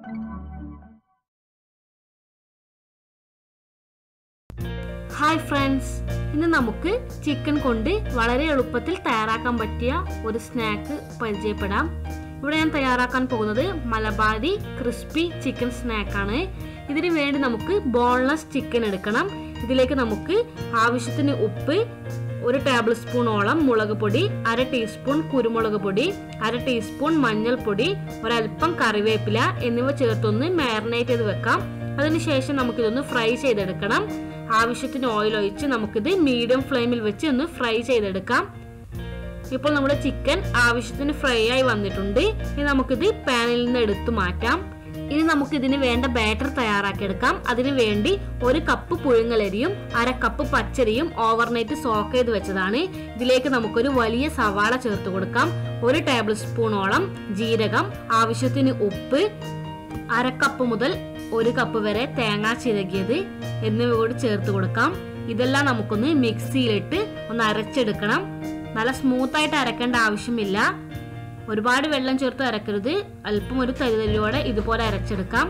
Hi friends ഇന്ന് നമുക്ക് chicken കൊണ്ട് വളരെ എളുപ്പത്തിൽ തയ്യാറാക്കാൻ പറ്റിയ ഒരു സ്നാക്ക് പരിചയപ്പെടാം. ഇവിടെ ഞാൻ തയ്യാറാക്കാൻ പോകുന്നത് മലബാരി ക്രിസ്പി ചിക്കൻ സ്നാക്കാണ് ഇതിന് വേണ്ടി നമുക്ക് ബോൺലെസ് ചിക്കൻ എടുക്കണം. ഇതിലേക്ക് നമുക്ക് ആവശ്യത്തിന് ഉപ്പ് ഒരു ടേബിൾ സ്പൂണോളം മുളക് പൊടി അര ടീസ്പൂൺ കുരുമുളക് പൊടി അര ടീസ്പൂൺ മഞ്ഞൾപ്പൊടി ഒരൽപ്പം കറിവേപ്പില എന്നിവ ചേർത്തൊന്ന് മാരിനേറ്റ് ചെയ്ത് വെക്കാം. അതിനുശേഷം നമുക്കിതൊന്ന് ഫ്രൈ ചെയ്തെടുക്കണം. ആവശ്യത്തിന് ഓയിൽ ഒഴിച്ച് നമുക്കിത് മീഡിയം ഫ്ലെയിമിൽ വെച്ച് ഒന്ന് ഫ്രൈ ചെയ്തെടുക്കാം. ഇപ്പോൾ നമ്മുടെ ചിക്കൻ ആവശ്യത്തിന് ഫ്രൈ ആയി വന്നിട്ടുണ്ട്. ഇനി നമുക്കിത് പാനിൽ നിന്ന് എടുത്തു മാറ്റാം. ഇനി നമുക്ക് ഇതിന് വേണ്ട ബാറ്റർ തയ്യാറാക്കിയെടുക്കാം. അതിന് വേണ്ടി ഒരു കപ്പ് പുഴുങ്ങലരിയും അര കപ്പ് പച്ചരിയും ഓവർനൈറ്റ് സോക്ക് ചെയ്ത് വെച്ചതാണ്. ഇതിലേക്ക് നമുക്കൊരു വലിയ സവാള ചേർത്ത് കൊടുക്കാം. ഒരു ടേബിൾ സ്പൂണോളം ജീരകം ആവശ്യത്തിന് ഉപ്പ് അര കപ്പ് മുതൽ ഒരു കപ്പ് വരെ തേങ്ങ ചിരകിയത് എന്നിവ കൂടി ചേർത്ത് കൊടുക്കാം. ഇതെല്ലാം നമുക്കൊന്ന് മിക്സിയിലിട്ട് ഒന്ന് അരച്ചെടുക്കണം. നല്ല സ്മൂത്തായിട്ട് അരക്കേണ്ട ആവശ്യമില്ല. ഒരുപാട് വെള്ളം ചേർത്ത് അരക്കരുത്. അല്പം ഒരു തരിതരിയോടെ ഇതുപോലെ അരച്ചെടുക്കാം.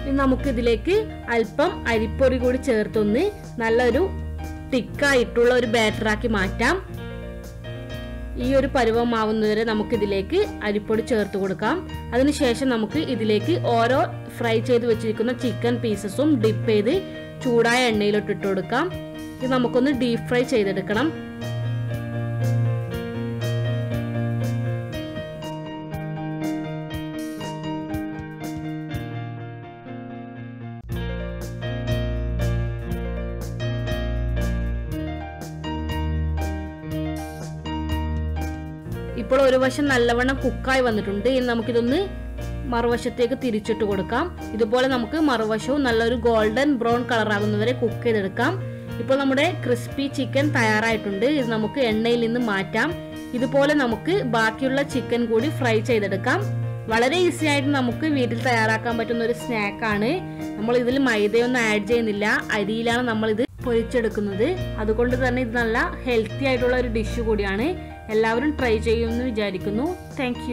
ഇനി നമുക്ക് ഇതിലേക്ക് അല്പം അരിപ്പൊടി കൂടി ചേർത്തൊന്ന് നല്ലൊരു തിക്കായിട്ടുള്ള ഒരു ബാറ്ററാക്കി മാറ്റാം. ഈ ഒരു പരുവമാവുന്നതുവരെ നമുക്ക് ഇതിലേക്ക് അരിപ്പൊടി ചേർത്ത് കൊടുക്കാം. അതിനുശേഷം നമുക്ക് ഇതിലേക്ക് ഓരോ ഫ്രൈ ചെയ്ത് വെച്ചിരിക്കുന്ന ചിക്കൻ പീസസും ഡിപ്പ് ചെയ്ത് ചൂടായ എണ്ണയിലോട്ട് ഇട്ട് കൊടുക്കാം. ഇത് നമുക്കൊന്ന് ഡീപ് ഫ്രൈ ചെയ്തെടുക്കണം. ഇപ്പോൾ ഒരു വശം നല്ലവണ്ണം കുക്കായി വന്നിട്ടുണ്ട്. ഇനി നമുക്കിതൊന്ന് മറുവശത്തേക്ക് തിരിച്ചിട്ട് കൊടുക്കാം. ഇതുപോലെ നമുക്ക് മറുവശവും നല്ലൊരു ഗോൾഡൻ ബ്രൗൺ കളർ ആകുന്നവരെ കുക്ക് ചെയ്തെടുക്കാം. ഇപ്പോൾ നമ്മുടെ ക്രിസ്പി ചിക്കൻ തയ്യാറായിട്ടുണ്ട്. ഇത് നമുക്ക് എണ്ണയിൽ നിന്ന് മാറ്റാം. ഇതുപോലെ നമുക്ക് ബാക്കിയുള്ള ചിക്കൻ കൂടി ഫ്രൈ ചെയ്തെടുക്കാം. വളരെ ഈസി ആയിട്ട് നമുക്ക് വീട്ടിൽ തയ്യാറാക്കാൻ പറ്റുന്ന ഒരു സ്നാക്കാണ് നമ്മൾ ഇതിൽ മൈദയൊന്നും ആഡ് ചെയ്യുന്നില്ല. അരിയിലാണ് നമ്മൾ ഇത് പൊരിച്ചെടുക്കുന്നത്. അതുകൊണ്ട് തന്നെ ഇത് നല്ല ഹെൽത്തി ആയിട്ടുള്ള ഒരു ഡിഷ് കൂടിയാണ്. എല്ലാവരും ട്രൈ ചെയ്യുമെന്ന് വിചാരിക്കുന്നു. താങ്ക്